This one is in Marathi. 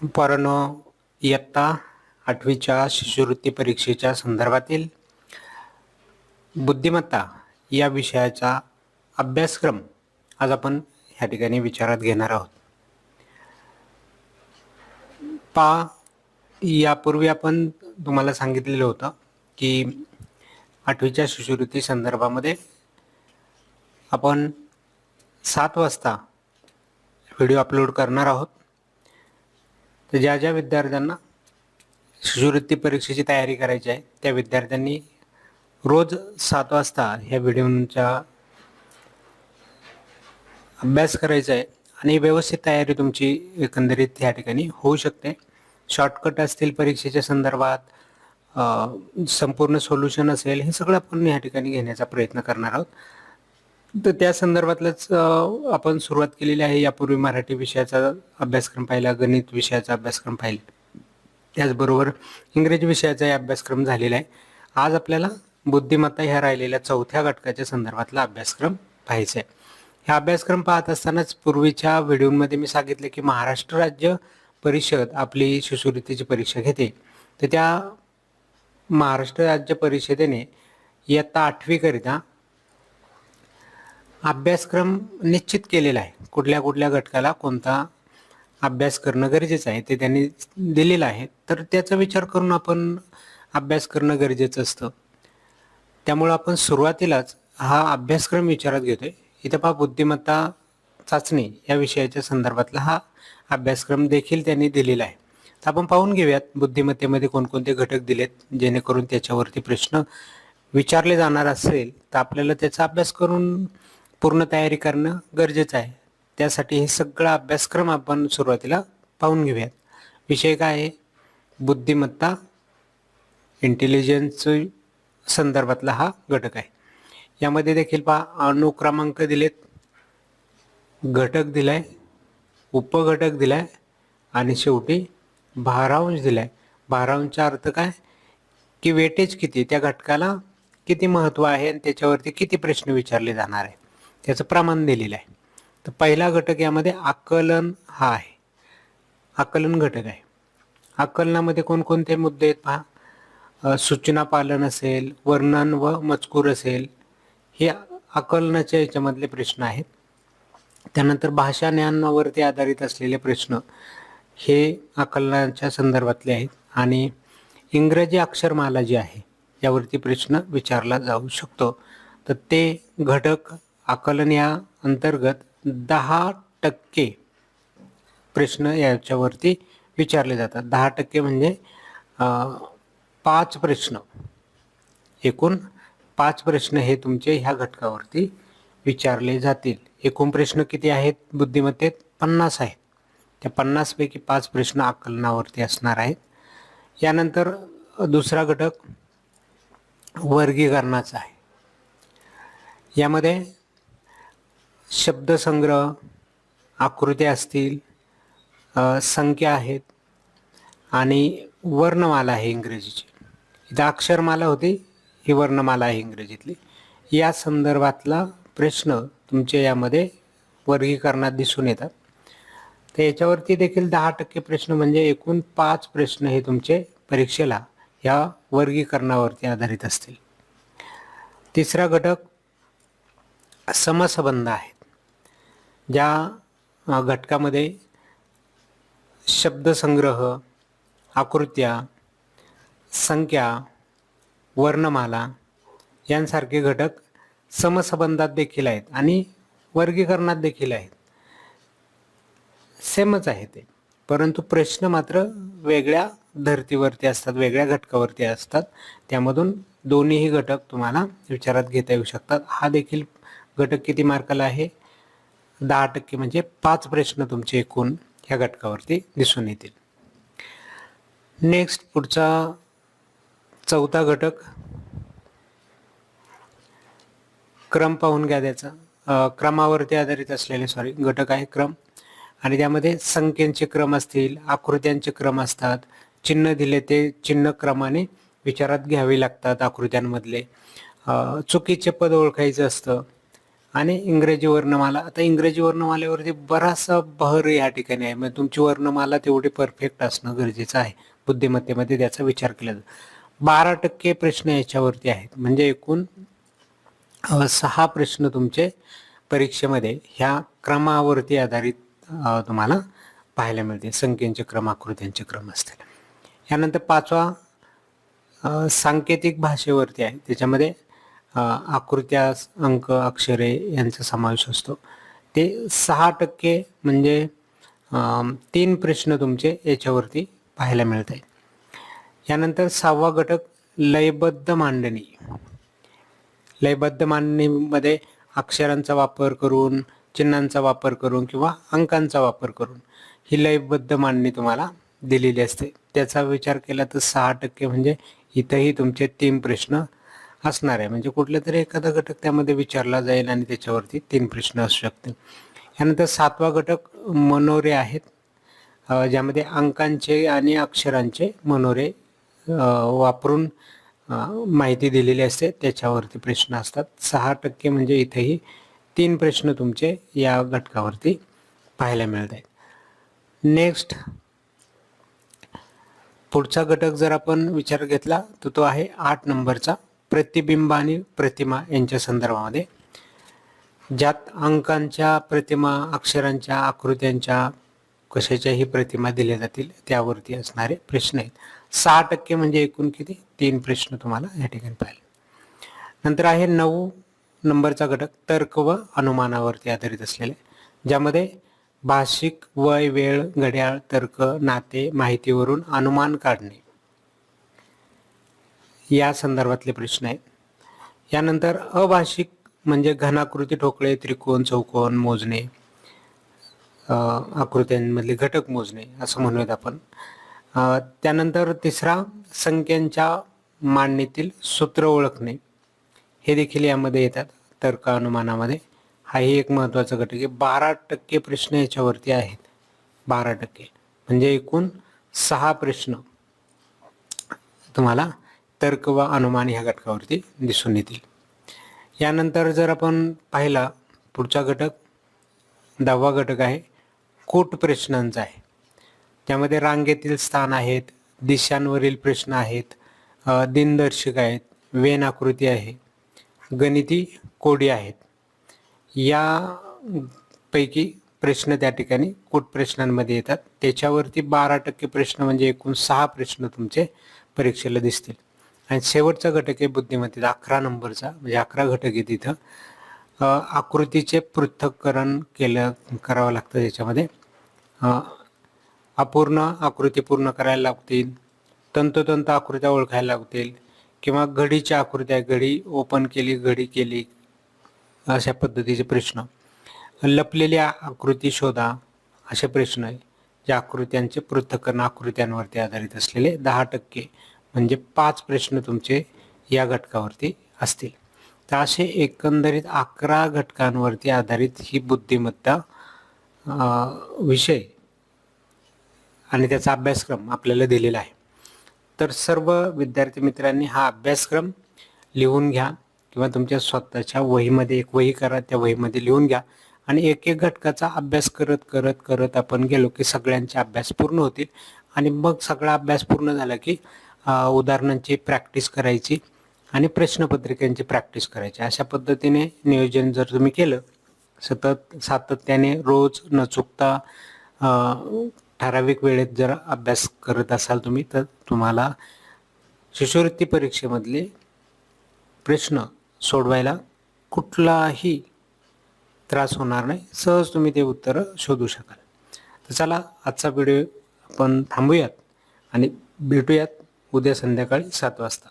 पोरांनो इयत्ता आठवीच्या शिष्यवृत्ती परीक्षेच्या संदर्भातील बुद्धिमत्ता या विषयाचा अभ्यासक्रम आज आपण ह्या ठिकाणी विचारात घेणार आहोत. पा यापूर्वी आपण तुम्हाला सांगितलेलं होतं की आठवीच्या शिष्यवृत्ती संदर्भामध्ये आपण सात वाजता व्हिडिओ अपलोड करणार आहोत. तर ज्या ज्या विद्यार्थ्यांना शिष्यवृत्ती परीक्षेची तयारी करायची आहे त्या विद्यार्थ्यांनी रोज सात वाजता ह्या व्हिडिओचा अभ्यास करायचा आहे आणि व्यवस्थित तयारी तुमची एकंदरीत ह्या ठिकाणी होऊ शकते. शॉर्टकट असतील परीक्षेच्या संदर्भात संपूर्ण सोल्युशन असेल हे सगळं आपण या ठिकाणी घेण्याचा प्रयत्न करणार आहोत. तर त्या संदर्भातलंच आपण सुरुवात केलेली आहे. यापूर्वी मराठी विषयाचा अभ्यासक्रम पाहिला गणित विषयाचा अभ्यासक्रम पाहिला. त्याचबरोबर इंग्रजी विषयाचाही अभ्यासक्रम झालेला आहे. आज आपल्याला बुद्धिमत्ता ह्या राहिलेल्या चौथ्या घटकाच्या संदर्भातला अभ्यासक्रम पाहायचा आहे. हा अभ्यासक्रम पाहत असतानाच पूर्वीच्या व्हिडिओमध्ये मी सांगितले की महाराष्ट्र राज्य परिषद आपली शिष्यवृत्तीची परीक्षा घेते. तर त्या महाराष्ट्र राज्य परिषदेने इयत्ता आठवीकरिता अभ्यासक्रम निश्चित केलेला आहे. कुठल्या कुठल्या घटकाला कोणता अभ्यास करणं गरजेचं आहे ते त्यांनी दिलेलं आहे. तर त्याचा विचार करून आपण अभ्यास करणं गरजेचं असतं. त्यामुळं आपण सुरुवातीलाच हा अभ्यासक्रम विचारात घेतोय. इथं पहा बुद्धिमत्ता चाचणी या विषयाच्या संदर्भातला हा अभ्यासक्रम देखील त्यांनी दिलेला आहे. तर आपण पाहून घेऊयात बुद्धिमत्तेमध्ये कोणकोणते घटक दिलेत जेणेकरून त्याच्यावरती प्रश्न विचारले जाणार असेल तर आपल्याला त्याचा अभ्यास करून पूर्ण तयारी करणं गरजेचं आहे. त्यासाठी हे सगळा अभ्यासक्रम आपण सुरुवातीला पाहून घेऊयात. विषय काय आहे? बुद्धिमत्ता इंटेलिजन्स संदर्भातला हा घटक आहे. यामध्ये देखील पहा अनुक्रमांक दिलेत घटक दिलाय उपघटक दिलाय आणि शेवटी भारांश दिलाय. भारांशचा अर्थ काय? की वेटेज किती? त्या घटकाला किती महत्त्व आहे आणि त्याच्यावरती किती प्रश्न विचारले जाणार आहे त्याचं प्रमाण दिलेलं आहे. तर पहिला घटक यामध्ये आकलन हा आहे. आकलन घटक आहे. आकलनामध्ये कोणकोणते मुद्दे आहेत पहा. सूचना पालन असेल वर्णन व मजकूर असेल हे आकलनाच्या याच्यामधले प्रश्न आहेत. त्यानंतर भाषा ज्ञानावरती आधारित असलेले प्रश्न हे आकलनाच्या संदर्भातले आहेत. आणि इंग्रजी अक्षरमाला जी आहे यावरती प्रश्न विचारला जाऊ शकतो. तर ते घटक आकलन या अंतर्गत दहा टक्के प्रश्न याच्यावरती विचारले जातात. दहा टक्के म्हणजे पाच प्रश्न. एकूण पाच प्रश्न हे तुमचे ह्या घटकावरती विचारले जातील. एकूण प्रश्न किती आहेत? बुद्धिमत्तेत पन्नास आहेत. त्या पन्नासपैकी पाच प्रश्न आकलनावरती असणार आहेत. यानंतर दुसरा घटक वर्गीकरणाचा आहे. यामध्ये शब्दसंग्रह आकृत्या असतील संख्या आहेत आणि वर्णमाला आहे इंग्रजीची. इथं अक्षरमाला होती ही वर्णमाला आहे इंग्रजीतली. या संदर्भातला प्रश्न तुमच्या यामध्ये वर्गीकरणात दिसून येतात. तर याच्यावरती देखील दहा टक्के प्रश्न म्हणजे एकूण पाच प्रश्न हे तुमचे परीक्षेला या वर्गीकरणावरती आधारित असतील. तिसरा घटक समसंबंध आहेत. ज्या घटकामध्ये शब्दसंग्रह आकृत्या संख्या वर्णमाला यांसारखे घटक समसंबंधात देखील आहेत आणि वर्गीकरणात देखील आहेत. सेमच आहे ते. परंतु प्रश्न मात्र वेगळ्या धर्तीवरती असतात वेगळ्या घटकावरती असतात. त्यामधून दोन्हीही घटक तुम्हाला विचारात घेता येऊ शकतात. हा देखील घटक किती मार्काला आहे? दहा टक्के म्हणजे पाच प्रश्न तुमचे एकूण ह्या घटकावरती दिसून येतील. नेक्स्ट पुढचा चौथा घटक क्रम पाहून घ्या त्याचा. क्रमावरती आधारित असलेले सॉरी घटक आहे क्रम. आणि त्यामध्ये संख्यांचे क्रम असतील आकृत्यांचे क्रम असतात चिन्ह दिले ते चिन्ह क्रमाने विचारात घ्यावे लागतात आकृत्यांमधले. चुकीचे पद ओळखायचं असतं आणि इंग्रजी वर्णमाला. आता इंग्रजी वर्णमालेवरती बराचसा भर या ठिकाणी आहे. म्हणजे तुमची वर्णमाला तेवढी परफेक्ट असणं गरजेचं आहे. बुद्धिमत्तेमध्ये त्याचा विचार केला जातो. बारा टक्के प्रश्न याच्यावरती आहेत. म्हणजे एकूण सहा प्रश्न तुमचे परीक्षेमध्ये ह्या क्रमावरती आधारित तुम्हाला पाहायला मिळते संख्येचे क्रम आकृत्यांचे क्रम असतील. यानंतर पाचवा सांकेतिक भाषेवरती आहे. त्याच्यामध्ये आकृत्या अंक अक्षरे यांचा समावेश असतो. ते सहा टक्के म्हणजे तीन प्रश्न तुमचे याच्यावरती पाहायला मिळत आहेत. यानंतर सहावा घटक लयबद्ध मांडणी. लयबद्ध मांडणीमध्ये अक्षरांचा वापर करून चिन्हांचा वापर करून किंवा अंकांचा वापर करून ही लयबद्ध मांडणी तुम्हाला दिलेली असते. त्याचा विचार केला तर सहा टक्के म्हणजे इथंही तुमचे तीन प्रश्न असणार आहे. म्हणजे कुठले तरी एखादा घटक त्यामध्ये विचारला जाईल आणि त्याच्यावरती तीन प्रश्न असू शकतील. यानंतर सातवा घटक मनोरे आहेत ज्यामध्ये अंकांचे आणि अक्षरांचे मनोरे वापरून माहिती दिलेली असते. त्याच्यावरती प्रश्न असतात. सहा टक्के म्हणजे इथेही तीन प्रश्न तुमचे या घटकावरती पाहायला मिळत आहेत. नेक्स्ट पुढचा घटक जर आपण विचार घेतला तर तो आहे आठ नंबरचा. प्रतिबिंब आणि प्रतिमा यांच्या संदर्भामध्ये ज्यात अंकांच्या प्रतिमा अक्षरांच्या आकृत्यांच्या कशाच्याही प्रतिमा दिल्या जातील त्यावरती असणारे प्रश्न आहेत. सहा टक्के म्हणजे एकूण किती? तीन प्रश्न तुम्हाला या ठिकाणी पाहिजे नंतर आहे नऊ नंबरचा घटक तर्क व अनुमानावरती आधारित असलेले ज्यामध्ये भाषिक वय वेळ घड्याळ तर्क नाते माहितीवरून अनुमान काढणे या संदर्भातले प्रश्न आहेत. यानंतर अभाषिक म्हणजे घनाकृती ठोकळे त्रिकोण चौकोन मोजणे आकृत्यांमधले घटक मोजणे असं म्हणूयात आपण. त्यानंतर तिसरा संख्यांच्या मांडणीतील सूत्र ओळखणे. हे देखील यामध्ये येतात तर्क अनुमानामध्ये हाही एक महत्त्वाचा घटक आहे. बारा टक्के प्रश्न याच्यावरती आहेत. बारा टक्के. म्हणजे एकूण सहा प्रश्न. तुम्हाला तर्क व अनुमान ह्या घटकावरती दिसून येतील. यानंतर जर आपण पाहिला पुढचा घटक दहावा घटक आहे कोट प्रश्नांचा आहे. त्यामध्ये रांगेतील स्थान आहेत दिशांवरील प्रश्न आहेत दिनदर्शक आहेत वेन आकृती आहे गणिती कोडी आहेत. या पैकी प्रश्न त्या ठिकाणी कोट प्रश्नांमध्ये येतात. त्याच्यावरती बारा टक्के प्रश्न म्हणजे एकूण सहा प्रश्न तुमचे परीक्षेला दिसतील. आणि शेवटचा घटक आहे बुद्धिमत्तेचा अकरा नंबरचा म्हणजे अकरा घटक आहे तिथं आकृतीचे पृथक्करण केलं करावं लागतं त्याच्यामध्ये अपूर्ण आकृती पूर्ण करायला लागतील तंतोतंत आकृत्या ओळखायला लागतील किंवा घडीच्या आकृत्या घडी ओपन केली घडी केली अशा पद्धतीचे प्रश्न. लपलेली आकृती शोधा असे प्रश्न आहे जे आकृत्यांचे पृथक्करण आकृत्यांवरती आधारित असलेले दहा टक्के म्हणजे पाच प्रश्न तुमचे या घटकावरती असतील. तर असे एकंदरीत अकरा घटकांवरती आधारित ही बुद्धिमत्ता विषय आणि त्याचा अभ्यासक्रम आपल्याला दिलेला आहे. तर सर्व विद्यार्थी मित्रांनी हा अभ्यासक्रम लिहून घ्या किंवा तुमच्या स्वतःच्या वहीमध्ये एक वही करा त्या वहीमध्ये लिहून घ्या आणि एक एक घटकाचा अभ्यास करत करत करत आपण गेलो की सगळ्यांचे अभ्यास पूर्ण होतील आणि मग सगळा अभ्यास पूर्ण झाला की उदाहरणांची प्रॅक्टिस करायची आणि प्रश्नपत्रिकांची प्रॅक्टिस करायची. अशा पद्धतीने नियोजन जर तुम्ही केलं सतत सातत्याने रोज न चुकता ठराविक वेळेत जर अभ्यास करत असाल तुम्ही तर तुम्हाला शिष्यवृत्ती परीक्षेमधले प्रश्न सोडवायला कुठलाही त्रास होणार नाही. सहज तुम्ही ते उत्तरं शोधू शकाल. तर चला आजचा व्हिडिओ आपण थांबूयात आणि भेटूयात. उद्या संध्याकाळी सात वाजता.